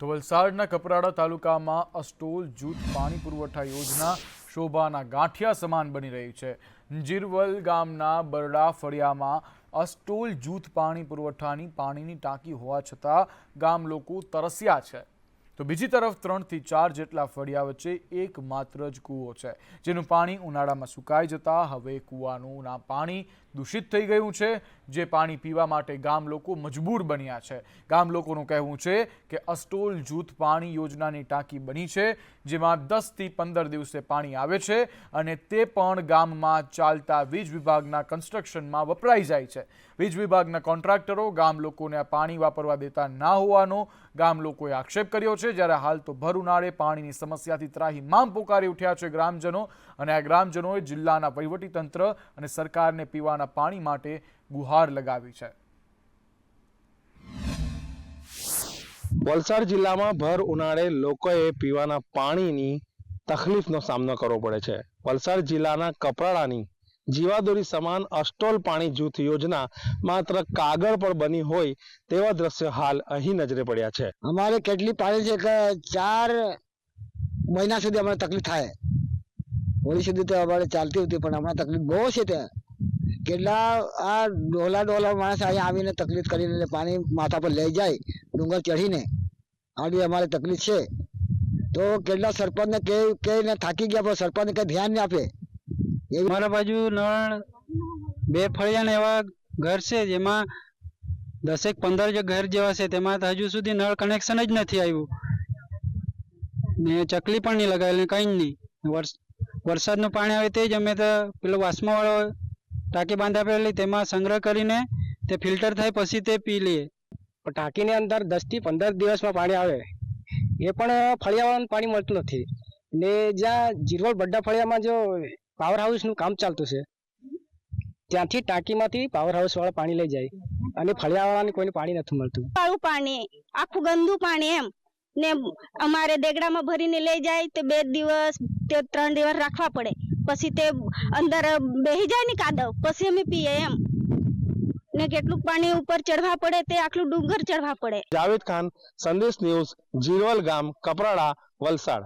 તો વલસાડના કપરાડા તાલુકામાં અસ્ટોલ, જૂથ, પાણી પુરવઠા યોજના, શોભાના ગાંઠિયા સમાન બની રહી છે. જીરવલ ગામના બરડા ફળિયામાં અસ્ટોલ, જૂથ પાણી પુરવઠાની પાણીની ટાંકી હોવા છતાં ગામ લોકો તરસ્યા છે. તો બીજી તરફ ત્રણથી ચાર જેટલા ફળિયા વચ્ચે એક માત્ર જ કૂવો છે. જેનું પાણી ઉનાળામાં સુકાઈ જતા હવે કૂવાનું પાણી દૂષિત થઈ ગયું છે, જે પાણી પીવા માટે ગામ લોકો મજબૂર બન્યા છે. ગામ લોકોનું કહેવું છે કે અસ્ટોલ જૂથ પાણી યોજનાની ટાંકી બની છે, જેમાં દસથી પંદર દિવસે પાણી આવે છે અને તે પણ ગામમાં ચાલતા વીજ વિભાગના કન્સ્ટ્રક્શનમાં વપરાઈ જાય છે. વીજ વિભાગના કોન્ટ્રાક્ટરો ગામ લોકોને આ પાણી વાપરવા દેતા ના હોવાનો ગામ લોકોએ આક્ષેપ કર્યો છે. જ્યારે હાલ તો ભર ઉનાળે પાણીની સમસ્યાથી ત્રાહિમામ પોકારી ઉઠ્યા છે ગ્રામજનો અને આ ગ્રામજનોએ જિલ્લાના વહીવટીતંત્ર અને સરકારને પીવાના પાણી માટે ગુહાર લગાવી છે. વલસાડ જિલ્લામાં ભર ઉનાળે લોકોએ પીવાના પાણીની તકલીફનો સામનો કરવો પડે છે. વલસાડ જિલ્લાના કપરાડાની જીવાદોરી સમાન અસ્ટોલ પાણી જૂથ યોજના માત્ર કાગળ પર બની હોય તેવા દ્રશ્ય હાલ અહીં નજરે પડ્યા છે. અમારે કેટલી પાણી છે કે ચાર મહિના સુધી અમારે તકલીફ થાય. હોળી સુધી તો અમારે ચાલતી હતી, પણ હમણાં તકલીફ બહુ છે ત્યાં. કેટલા આ ડોલા ડોલા માણસ અહીંયા આવીને તકલીફ કરીને પાણી માથા પર લઈ જાય, ડુંગર ચઢીને આવી અમારે તકલીફ છે. તો કેટલા સરપંચને કે થાકી ગયા પણ સરપંચને કઈ ધ્યાન નહીં આપે. અમારા બાજુ નળ બે ફળિયાને એવા ઘર છે, જેમાં દસેક પંદર જે ઘર જેવા છે, તેમાં હજુ સુધી નળ કનેક્શન જ નથી આવ્યું. ને ચકલી પણ નહીં લગાવેલી કંઈ જ નહીં. વર્ષ, વરસાદનું પાણી આવે તે જ અમે તો પેલો વાસમાવાળો ટાંકી બાંધા આપેલી તેમાં સંગ્રહ કરીને તે ફિલ્ટર થાય પછી તે પી લઈએ. ટાંકીની અંદર દસથી પંદર દિવસમાં પાણી આવે. એ પણ ફળિયાવાળાને પાણી મળતું નથી. ને જ્યાં જીરવલ બડ્ડા ફળિયામાં જો પાવર હાઉસનું કામ ચાલતું છે. ત્યાંથી ટાંકીમાંથી પાવર હાઉસ વાળા પાણી લઈ જાય અને ફળિયાવાળાને કોઈને પાણી નથી મળતું. કાળું પાણી આખું ગંદુ પાણી એમ. ને અમારે દેગડામાં ભરીને લઈ જાય તે બે દિવસ તે ત્રણ દિવસ રાખવા પડે. પછી તે અંદર બેહી જાય ને કાદવ પછી અમે પીએ એમ. ને કેટલું પાણી ઉપર ચડવા પડે તે આટલું ડુંગર ચડવા પડે. જાવેદ ખાન સંદેશ ન્યૂઝ જીરવલ ગામ કપરાડા વલસાડ.